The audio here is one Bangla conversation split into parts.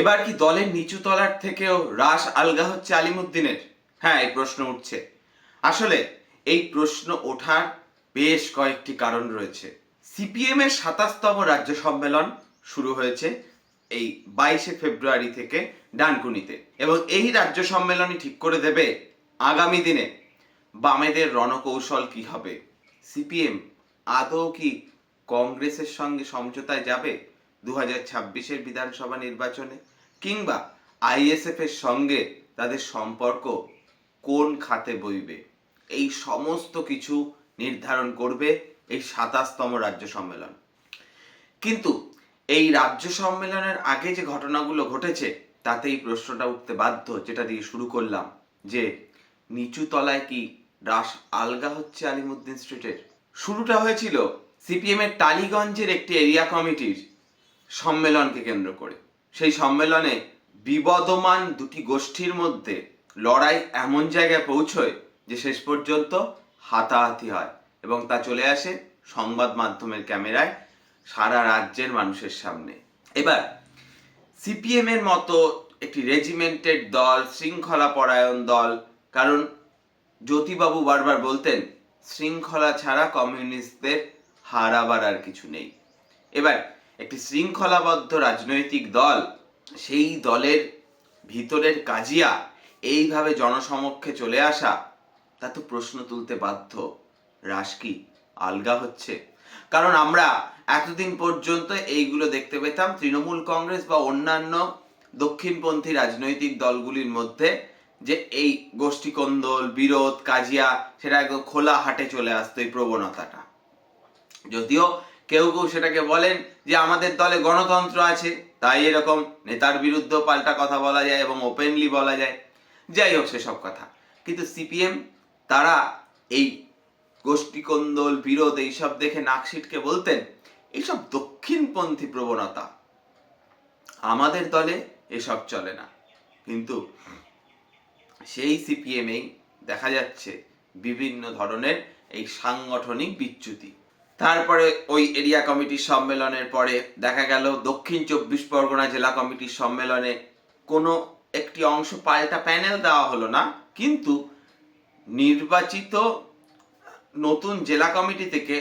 এবার কি দলের নিচু তলার থেকেও রাস আলগা হচ্ছে আলিমুদ্দিনের? হ্যাঁ এই প্রশ্ন উঠছে। আসলে এই প্রশ্ন ওঠার বেশ কয়েকটি কারণ রয়েছে। সিপিএম এর সাতাশতম রাজ্য সম্মেলন শুরু হয়েছে এই বাইশে ফেব্রুয়ারি থেকে ডানকুনিতে। এবং এই রাজ্য সম্মেলনই ঠিক করে দেবে আগামী দিনে। বামেদের রণকৌশল কি হবে? সিপিএম আদৌ কি কংগ্রেসের সঙ্গে সমঝোতায় যাবে? দু হাজার ছাব্বিশের বিধানসভা নির্বাচনে কিংবা আইএসএফ এর সঙ্গে তাদের সম্পর্ক কোন খাতে বইবে? এই সমস্ত কিছু নির্ধারণ করবে এই সাতাশতম রাজ্য সম্মেলন। কিন্তু এই রাজ্য সম্মেলনের আগে যে ঘটনাগুলো ঘটেছে তাতে এই প্রশ্নটা উঠতে বাধ্য, যেটা দিয়ে শুরু করলাম, যে নিচু তলায় কি রাস আলগা হচ্ছে আলিমুদ্দিন স্ট্রিটের? শুরুটা হয়েছিল সিপিএম এর টালিগঞ্জের একটি এরিয়া কমিটির সম্মেলনকে কেন্দ্র করে। সেই সম্মেলনে বিবদমান দুটি গোষ্ঠীর মধ্যে লড়াই এমন জায়গায় পৌঁছয় যে শেষ পর্যন্ত হাতাহাতি হয় এবং তা চলে আসে সংবাদ মাধ্যমের ক্যামেরায় সারা রাজ্যের মানুষের সামনে। এবার সিপিএম এর মতো একটি রেজিমেন্টেড দল শৃঙ্খলা পরায়ণ দল, কারণ জ্যোতিবাবু বারবার বলতেন, শৃঙ্খলা ছাড়া কমিউনিস্টদের হারাবার আর কিছু নেই। এবার একটি শৃঙ্খলাবদ্ধ রাজনৈতিক দল, সেই দলের ভিতরের কাজিয়া এইভাবে জনসমক্ষে চলে আসা, তা তো প্রশ্ন তুলতে বাধ্য। রাস কি? আলগা হচ্ছে। কারণ আমরা এতদিন পর্যন্ত এইগুলো দেখতে পেতাম, তৃণমূল কংগ্রেস বা অন্যান্য দক্ষিণপন্থী রাজনৈতিক দলগুলির মধ্যে, যে এই গোষ্ঠীকন্দল, বিরোধ, কাজিয়া, সেটা একদম খোলা হাটে চলে আসতো এই প্রবণতাটা। যদিও কেউ কেউ সেটাকে বলেন যে আমাদের দলে গণতন্ত্র আছে। তাই এরকম নেতার বিরুদ্ধে পাল্টা কথা বলা যায় এবং ওপেনলি বলা যায়। যাই হোক, সেসব কথা। কিন্তু সিপিএম, তারা এই গোষ্ঠীকন্দল বিরোধ এইসব দেখে নাকশিটকে বলতেন, এইসব দক্ষিণপন্থী প্রবণতা। আমাদের দলে এসব চলে না। কিন্তু সেই সিপিএমেই দেখা যাচ্ছে বিভিন্ন ধরনের এই সাংগঠনিক বিচ্যুতি। তারপরে ওই এরিয়া কমিটির সম্মেলনের পরে দেখা গেল দক্ষিণ চব্বিশ পরগনা জেলা কমিটির সম্মেলনে কোনো একটি অংশ পাল্টা প্যানেল দেওয়া হলো না, কিন্তু নির্বাচিত নতুন জেলা কমিটি থেকে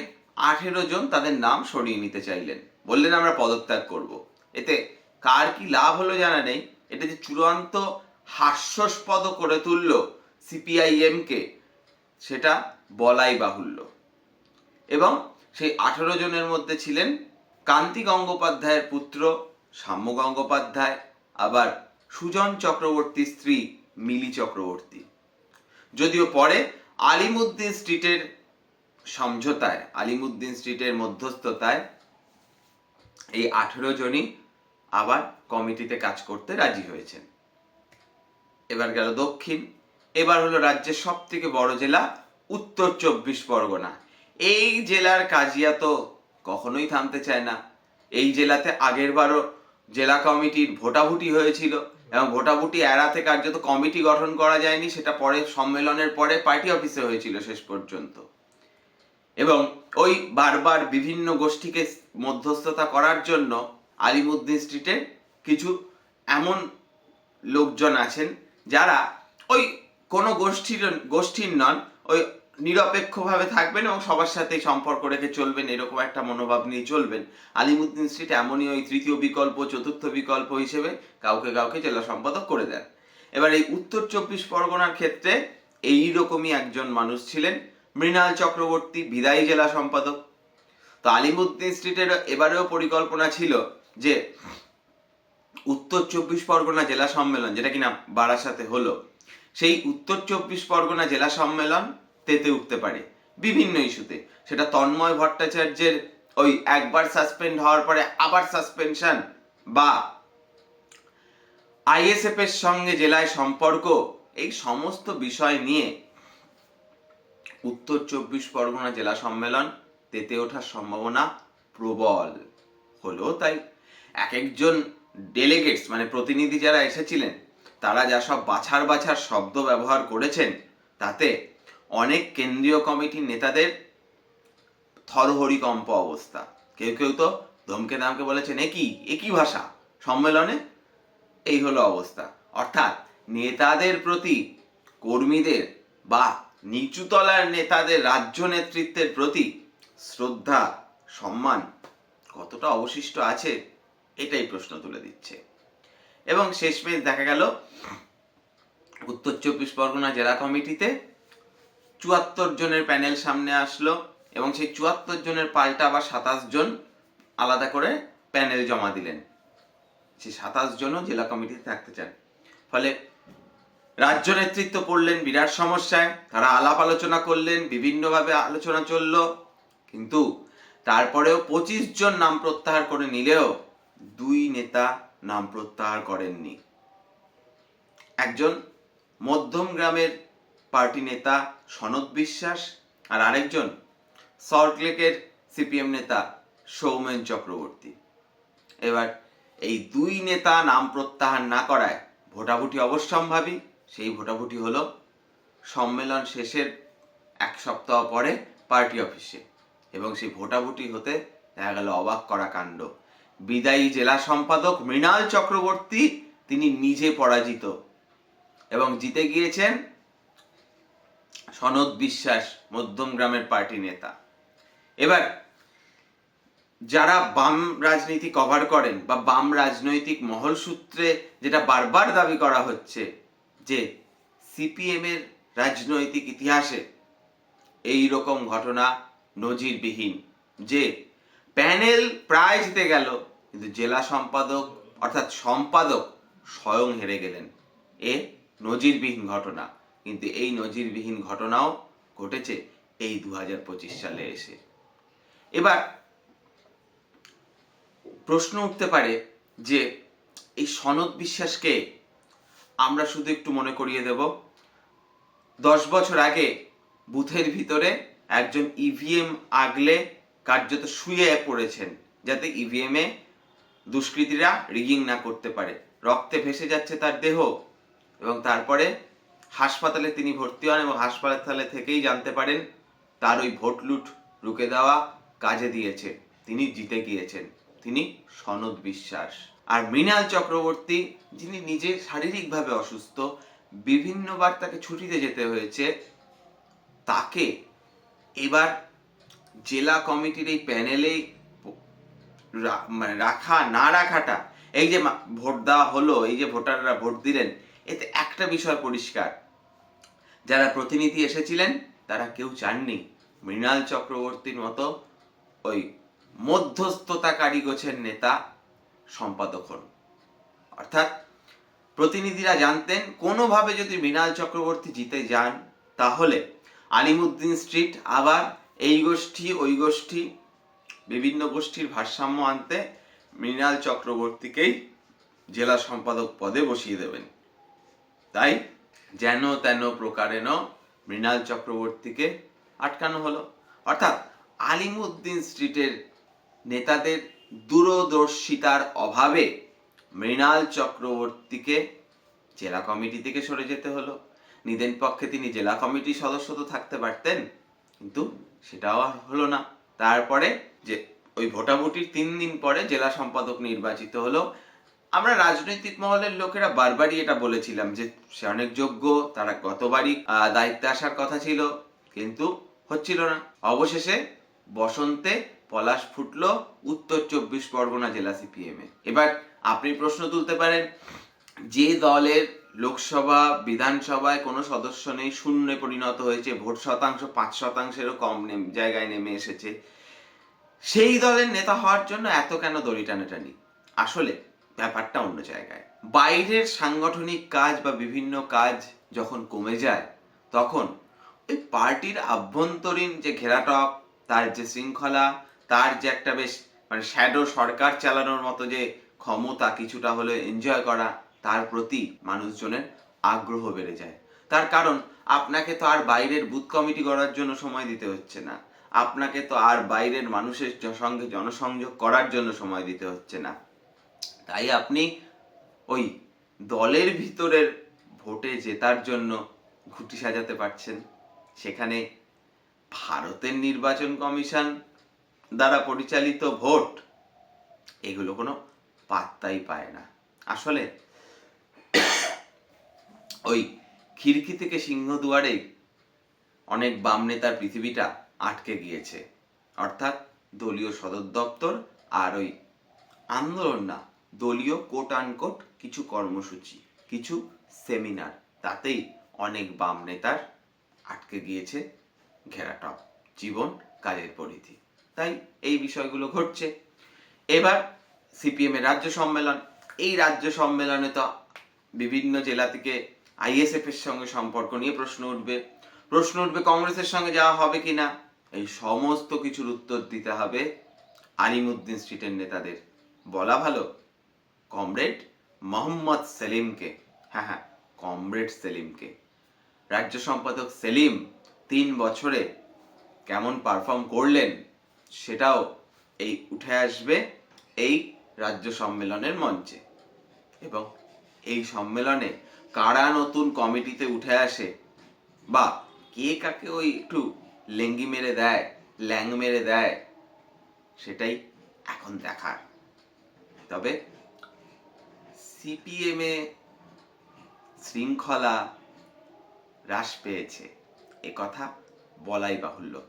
আঠেরো জন তাদের নাম সরিয়ে নিতে চাইলেন। বললেন, আমরা পদত্যাগ করব। এতে কার কি লাভ হলো জানা নেই। এটা যে চূড়ান্ত হাস্যস্পদ করে তুলল সিপিআইএমকে, সেটা বলাই বাহুল্য। এবং সেই আঠেরো জনের মধ্যে ছিলেন কান্তি গঙ্গোপাধ্যায়ের পুত্র, সাম্য গঙ্গোপাধ্যায়, আবার সুজন চক্রবর্তীর স্ত্রী মিলি চক্রবর্তী। যদিও পরে আলিমুদ্দিন স্ট্রিটের সমঝোতায়, আলিমুদ্দিন স্ট্রিটের মধ্যস্থতায় এই আঠেরো জনই আবার কমিটিতে কাজ করতে রাজি হয়েছেন। এবার গেল দক্ষিণ, এবার হলো রাজ্যের সব থেকে বড় জেলা, উত্তর চব্বিশ পরগনা। এই জেলার কাজিয়া তো কখনোই থামতে চায় না। এই জেলাতে আগের বারও জেলা কমিটির ভোটাভুটি হয়েছিল এবং ভোটাভুটি এড়াতে কার্যত কমিটি গঠন করা যায়নি, সেটা পরে সম্মেলনের পরে পার্টি অফিসে হয়েছিল শেষ পর্যন্ত। এবং ওই বারবার বিভিন্ন গোষ্ঠীকে মধ্যস্থতা করার জন্য আলিমুদ্দিন স্ট্রিটে কিছু এমন লোকজন আছেন যারা ওই কোনো গোষ্ঠীর গোষ্ঠীর নন, ওই নিরপেক্ষভাবে থাকবেন এবং সবার সাথে সম্পর্ক রেখে চলবেন, এরকম একটা মনোভাব নিয়ে চলবেন। আলিমুদ্দিন স্ট্রিট এমনই ওই তৃতীয় বিকল্প, চতুর্থ বিকল্প হিসেবে কাউকে কাউকে জেলা সম্পাদক করে দেন। এবার এই উত্তর চব্বিশ পরগনার ক্ষেত্রে এই রকমই একজন মানুষ ছিলেন, মৃণাল চক্রবর্তী, বিদায়ী জেলা সম্পাদক। তো আলিমুদ্দিন স্ট্রিটের এবারেও পরিকল্পনা ছিল যে উত্তর চব্বিশ পরগনা জেলা সম্মেলন, যেটা কিনা বারাসাতে হলো, সেই উত্তর চব্বিশ পরগনা জেলা সম্মেলন তেতে উঠতে পারে। বিভিন্ন ইস্যুতে। সেটা তন্ময় ভট্টাচার্যের ওই একবার সাসপেন্ড হওয়ার পরে আবার সাসপেনশন বা আইএসএফ এর সঙ্গে জেলায় সম্পর্ক, এই সমস্ত বিষয় নিয়ে উত্তর চব্বিশ পরগনা জেলা সম্মেলন তেতে ওঠার সম্ভাবনা প্রবল। হলো তাই এক একজন ডেলিগেটস মানে প্রতিনিধি যারা এসেছিলেন, তারা যা সব বাছার বাছার শব্দ ব্যবহার করেছেন, তাতে অনেক কেন্দ্রীয় কমিটির নেতাদের থরহরিকম্প অবস্থা। কেউ কেউ তো ধমকে দামকে বলেছেন একই একই ভাষা? সম্মেলনে? এই হলো অবস্থা। অর্থাৎ নেতাদের প্রতি কর্মীদের বা নিচুতলার নেতাদের রাজ্য নেতৃত্বের প্রতি শ্রদ্ধা, সম্মান কতটা অবশিষ্ট আছে, এটাই প্রশ্ন তুলে দিচ্ছে। এবং শেষমেশ দেখা গেল, উত্তর চব্বিশ পরগনা জেলা কমিটিতে চুয়াত্তর জনের প্যানেল সামনে আসলো এবং সেই চুয়াত্তর জনের পাল্টা আবার সাতাশ জন আলাদা করে প্যানেল জমা দিলেন। সেই সাতাশ জনও জেলা কমিটিতে থাকতে চান। ফলে রাজ্য নেতৃত্ব পড়লেন বিরাট সমস্যায়, তারা আলাপ আলোচনা করলেন, বিভিন্নভাবে আলোচনা চলল, কিন্তু তারপরেও পঁচিশ জন নাম প্রত্যাহার করে নিলেও দুই নেতা নাম প্রত্যাহার করেননি। একজন মধ্যম গ্রামের পার্টি নেতা সনদ বিশ্বাস আর আরেকজন সল্টলেকের সিপিএম নেতা সৌমেন চক্রবর্তী। এবার এই দুই নেতা নাম প্রত্যাহার না করায় ভোটাভুটি অবশ্যম্ভাবী, সেই ভোটাভুটি হলো সম্মেলন শেষের এক সপ্তাহ পরে পার্টি অফিসে এবং সেই ভোটাভুটি হতে দেখা গেল অবাক করা কাণ্ড। বিদায়ী জেলা সম্পাদক মৃণাল চক্রবর্তী, তিনি নিজে পরাজিত এবং জিতে গিয়েছেন সনদ বিশ্বাস মধ্যম গ্রামের পার্টি নেতা। এবার, যারা বাম রাজনীতি কভার করেন বা বাম রাজনৈতিক মহল সূত্রে যেটা বারবার দাবি করা হচ্ছে যে সিপিএম এর রাজনৈতিক ইতিহাসে এই রকম ঘটনা নজিরবিহীন, যে প্যানেল প্রায় জিতে গেল, কিন্তু জেলা সম্পাদক অর্থাৎ সম্পাদক স্বয়ং হেরে গেলেন। এ নজিরবিহীন ঘটনা। কিন্তু এই নজিরবিহীন ঘটনাও ঘটেছে এই দু হাজার পঁচিশ সালে এসে। এবার প্রশ্ন উঠতে পারে যে এই সনদ বিশ্বাসকে আমরা শুধু একটু মনে করিয়ে দেব। দশ বছর আগে বুথের ভিতরে একজন ইভিএম আগলে কার্যত শুয়ে পড়েছেন যাতে ইভিএম এ দুষ্কৃতীরা রিগিং না করতে পারে। রক্তে ভেসে যাচ্ছে তার দেহ এবং তারপরে হাসপাতালে তিনি ভর্তি হন এবং হাসপাতালে থেকেই জানতে পারেন তার ওই ভোট লুট রুকে দেওয়া কাজে দিয়েছে। তিনি জিতে গিয়েছেন। তিনি সনদ বিশ্বাস। আর মৃণাল চক্রবর্তী, যিনি নিজে শারীরিকভাবে অসুস্থ বিভিন্নবার তাকে ছুটিতে যেতে হয়েছে। তাকে এবার জেলা কমিটির এই প্যানেলে মানে রাখা, না রাখাটা, এই যে ভোট দেওয়া হলো, এই যে ভোটাররা ভোট দিলেন, এতে একটা বিষয় পরিষ্কার। যারা প্রতিনিধি এসেছিলেন, তারা কেউ চাননি। মৃণাল চক্রবর্তীর মতো ওই মধ্যস্থতাকারী গোছের নেতা সম্পাদক হন। অর্থাৎ প্রতিনিধিরা জানতেন, কোনোভাবে যদি মৃণাল চক্রবর্তী জিতে যান, তাহলে আলিমুদ্দিন স্ট্রিট আবার এই গোষ্ঠী, ওই গোষ্ঠী, বিভিন্ন গোষ্ঠীর ভারসাম্য আনতে মৃণাল চক্রবর্তীকেই জেলা সম্পাদক পদে বসিয়ে দেবেন। তাই যেন তেন প্রকারেণ মৃণাল চক্রবর্তীকে আটকানো হলো। অর্থাৎ আলিমুদ্দিন স্ট্রিটের নেতাদের দূরদর্শিতার অভাবে মৃণাল চক্রবর্তীকে জেলা কমিটি থেকে সরে যেতে হলো। নিদেন পক্ষে তিনি জেলা কমিটির সদস্য তো থাকতে পারতেন, কিন্তু সেটাও হলো না। তারপরে যে ওই ভোটাভুটির তিন দিন পরে জেলা সম্পাদক নির্বাচিত হলো আমরা রাজনৈতিক মহলের লোকেরা বারবারই এটা বলেছিলাম যে সে অনেক যোগ্য, তারা গতবারই দায়িত্বে আসার কথা ছিল, কিন্তু হচ্ছিল না। অবশেষে বসন্তে পলাশ ফুটলো উত্তর চব্বিশ পরগনা জেলা সিপিএম এ। এবার আপনি প্রশ্ন তুলতে পারেন, যে দলের লোকসভা, বিধানসভায় কোনো সদস্য নেই, শূন্যে পরিণত হয়েছে, ভোট শতাংশ পাঁচ শতাংশেরও কম জায়গায় নেমে এসেছে, সেই দলের নেতা হওয়ার জন্য এত কেন দড়ি টানাটানি? আসলে ব্যাপারটা অন্য জায়গায়। বাইরের সাংগঠনিক কাজ বা বিভিন্ন কাজ যখন কমে যায়, তখন ওই পার্টির আভ্যন্তরীণ যে ঘেরাটপ, তার যে শৃঙ্খলা, তার যে একটা বেশ মানে শ্যাডো সরকার চালানোর মতো যে ক্ষমতা কিছুটা হলে এনজয় করা, তার প্রতি মানুষজনের আগ্রহ বেড়ে যায়। তার কারণ, আপনাকে তো আর বাইরের বুথ কমিটি করার জন্য সময় দিতে হচ্ছে না। আপনাকে তো আর বাইরের মানুষের সঙ্গে জনসংযোগ করার জন্য সময় দিতে হচ্ছে না। তাই আপনি ওই দলের ভিতরের ভোটে জেতার জন্য ঘুটি সাজাতে পারছেন। সেখানে ভারতের নির্বাচন কমিশন দ্বারা পরিচালিত ভোট, এগুলো কোনো পাত্তাই পায় না। আসলে ওই খিড়কি থেকে সিংহদুয়ারে অনেক বাম নেতার পৃথিবীটা আটকে গিয়েছে। অর্থাৎ দলীয় সদর দপ্তর আর ওই আন্দোলন না দলীয় কোট আনকোট কিছু কর্মসূচি, কিছু সেমিনার তাতেই অনেক বাম নেতার আটকে গিয়েছে ঘেরাটপ জীবন কাজের পরিধি। তাই এই বিষয়গুলো ঘটছে। এবার সিপিএম এর রাজ্য সম্মেলন। এই রাজ্য সম্মেলনে তো বিভিন্ন জেলা থেকে আইএসএফ এর সঙ্গে সম্পর্ক নিয়ে প্রশ্ন উঠবে। প্রশ্ন উঠবে কংগ্রেসের সঙ্গে যাওয়া হবে কিনা? এই সমস্ত কিছুর উত্তর দিতে হবে আলিমুদ্দিন স্ট্রিটের নেতাদের। বলা ভালো কমরেড মোহাম্মদ সেলিমকে হ্যাঁ হ্যাঁ কমরেড সেলিমকে। রাজ্য সম্পাদক সেলিম তিন বছরে কেমন পারফর্ম করলেন সেটাও এই উঠে আসবে এই রাজ্য সম্মেলনের মঞ্চে। এবং এই সম্মেলনে কারা নতুন কমিটিতে উঠে আসে বা কে কাকে ওই একটু লেঙ্গি মেরে দেয়, ল্যাং মেরে দেয়, সেটাই এখন দেখার। তবে সিপিএমে শৃঙ্খলা হ্রাস পেয়েছে। এ কথা বলাই বাহুল্য।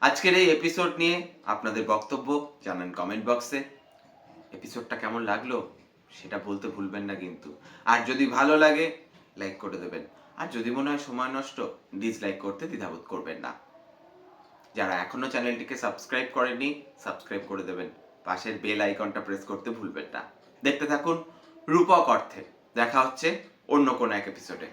আজকের এই এপিসোড নিয়ে আপনাদের বক্তব্য জানান কমেন্ট বক্সে এপিসোডটা কেমন লাগল সেটা বলতে ভুলবেন না কিন্তু। আর যদি ভালো লাগে লাইক করে দেবেন। আর যদি মনে হয় সময় নষ্ট ডিসলাইক করতে দ্বিধাবোধ করবেন না। যারা এখনও চ্যানেলটিকে সাবস্ক্রাইব করেননি সাবস্ক্রাইব করে দেবেন। পাশের বেল আইকনটা প্রেস করতে ভুলবেন না। দেখতে থাকুন রূপক অর্থে। দেখা হচ্ছে অন্য কোনো এক এপিসোডে